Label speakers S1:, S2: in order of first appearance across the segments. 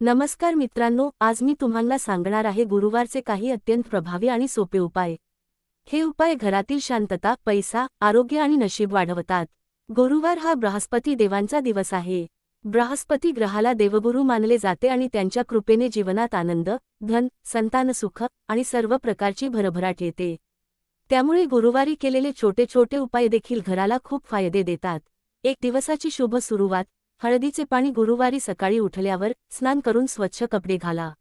S1: नमस्कार मित्रांनो आज मी तुम्हाला सांगणार आहे गुरुवारचे काही अत्यंत प्रभावी आणि सोपे उपाय. हे उपाय घरातील शांतता पैसा आरोग्य आणि नशीब वाढवतात. गुरुवार हा बृहस्पती देवांचा दिवस आहे. बृहस्पती ग्रहाला देवगुरू मानले जाते आणि त्यांच्या कृपेने जीवनात आनंद धन संतानसुख आणि सर्व प्रकारची भरभराट येते. त्यामुळे गुरुवारी केलेले छोटे छोटे उपाय देखील घराला खूप फायदे देतात. एक दिवसाची शुभ सुरुवात हळदीचे पाणी गुरुवारी सकाळी उठल्यावर स्नान करून स्वच्छ कपडे घाला.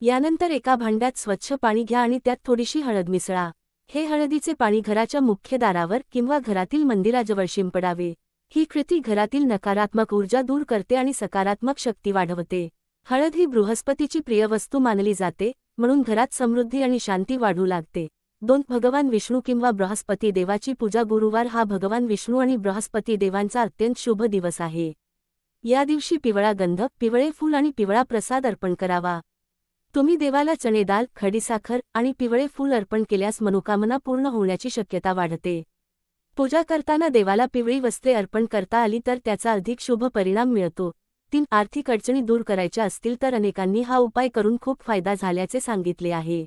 S1: यानंतर एका भांड्यात स्वच्छ पाणी घ्या आणि त्यात थोडीशी हळद मिसळा. हे हळदीचे पाणी घराच्या मुख्य दारावर किंवा घरातील मंदिराजवळ शिंपडावे. ही कृती घरातील नकारात्मक ऊर्जा दूर करते आणि सकारात्मक शक्ती वाढवते. हळद ही बृहस्पतीची प्रिय वस्तू मानली जाते म्हणून घरात समृद्धी आणि शांती वाढू लागते. दोन भगवान विष्णू किंवा बृहस्पती देवाची पूजा गुरुवार हा भगवान विष्णू आणि बृहस्पती देवांचा अत्यंत शुभ दिवस आहे. या दिवशी पिवळा गंध पिवळे फूल आणि पिवळा प्रसाद अर्पण करावा. तुम्ही देवाला चणे दाल खडीसाखर आणि पिवळे फूल अर्पण केल्यास मनोकामना पूर्ण होण्याची शक्यता वाढते. पूजा करताना देवाला पिवळी वस्त्रे अर्पण करता आली तर त्याचा अधिक शुभ परिणाम मिळतो. तीन आर्थिक अडचणी दूर करायच्या असतील तर अनेकांनी हा उपाय करून खूप फायदा झाल्याचे सांगितले आहे.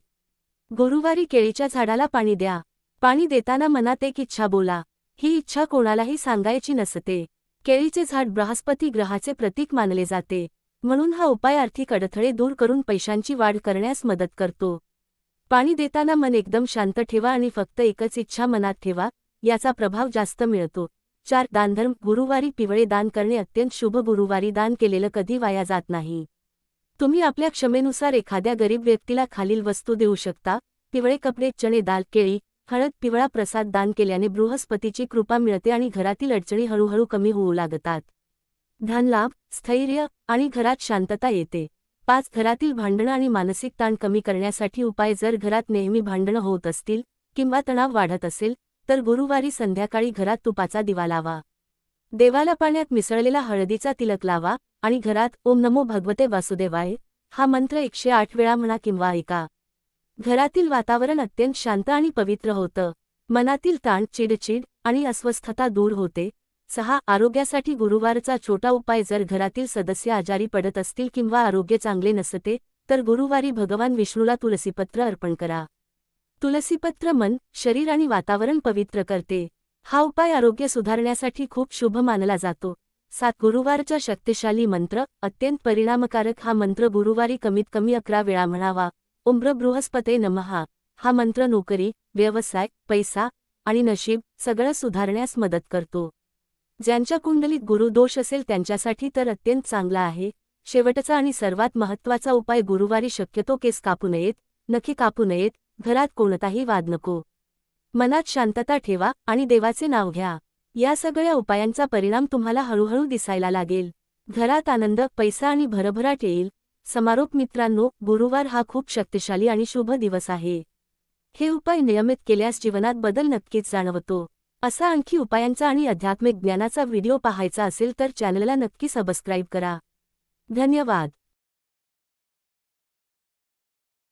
S1: गुरुवारी केळीच्या झाडाला पाणी द्या. पाणी देताना मनात एक इच्छा बोला. ही इच्छा कोणालाही सांगायची नसते. केळीचे झाड बृहस्पती ग्रहाचे प्रतीक मानले जाते. म्हणून हा उपाय आर्थिक अडथळे दूर करून पैशांची वाढ करण्यास मदत करतो. पाणी देताना मन एकदम शांत ठेवा आणि फक्त एकच इच्छा मनात ठेवा याचा प्रभाव जास्त मिळतो. चार दानधर्म गुरुवारी पिवळे दान करणे अत्यंत शुभ गुरुवारी दान केलेलं कधी वाया जात नाही. तुम्ही आपल्या क्षमेनुसार एखाद्या गरीब व्यक्तीला खालील वस्तू देऊ शकता पिवळे कपडे चणे दाल केळी हळद पिवळा प्रसाद दान केल्याने बृहस्पतीची कृपा मिळते आणि घरातील अडचणी हळूहळू कमी होऊ लागतात. धनलाभ स्थैर्य आणि घरात शांतता येते. पाच घरातील भांडणं आणि मानसिक ताण कमी करण्यासाठी उपाय जर घरात नेहमी भांडणं होत असतील किंवा तणाव वाढत असेल तर गुरुवारी संध्याकाळी घरात तुपाचा दिवा लावा. देवाला पाण्यात मिसळलेला हळदीचा तिलक लावा आणि घरात ओम नमो भगवते वासुदेवाय हा मंत्र एकशे आठ वेळा म्हणा किंवा ऐका. घरातील वातावरण अत्यंत शांत आणि पवित्र होतं. मनातील ताण चिडचिड आणि अस्वस्थता दूर होते. सहा आरोग्यासाठी गुरुवारचा छोटा उपाय जर घरातील सदस्य आजारी पडत असतील किंवा आरोग्य चांगले नसते तर गुरुवारी भगवान विष्णूला तुलसीपत्र अर्पण करा. तुलसीपत्र मन शरीर आणि वातावरण पवित्र करते. हा उपाय आरोग्य सुधारण्यासाठी खूप शुभ मानला जातो. सात गुरुवारचा शक्तिशाली मंत्र अत्यंत परिणामकारक हा मंत्र गुरुवारी कमीत कमी अकरा वेळा म्हणावा. उम्र बृहस्पते नमहा. हा मंत्र नोकरी व्यवसाय पैसा आणि नशीब सगळं सुधारण्यास मदत करतो. ज्यांच्या कुंडलीत गुरुदोष असेल त्यांच्यासाठी तर अत्यंत चांगला आहे. शेवटचा आणि सर्वात महत्त्वाचा उपाय गुरुवारी शक्यतो केस कापू नयेत नखी कापू नयेत घरात कोणताही वाद नको. मनात शांतता ठेवा आणि देवाचे नाव घ्या. या सगळ्या उपायांचा परिणाम तुम्हाला हळूहळू दिसायला लागेल. घरात आनंद पैसा आणि भरभराट येईल. समारोप मित्रांनो गुरुवार हा खूप शक्तिशाली आणि शुभ दिवस आहे. हे उपाय नियमित केल्यास जीवनात बदल नक्कीच जाणवतो. असा आणखी उपायांचा आणि आध्यात्मिक ज्ञानाचा व्हिडिओ पाहायचा असेल तर चॅनलला नक्की सबस्क्राईब करा. धन्यवाद.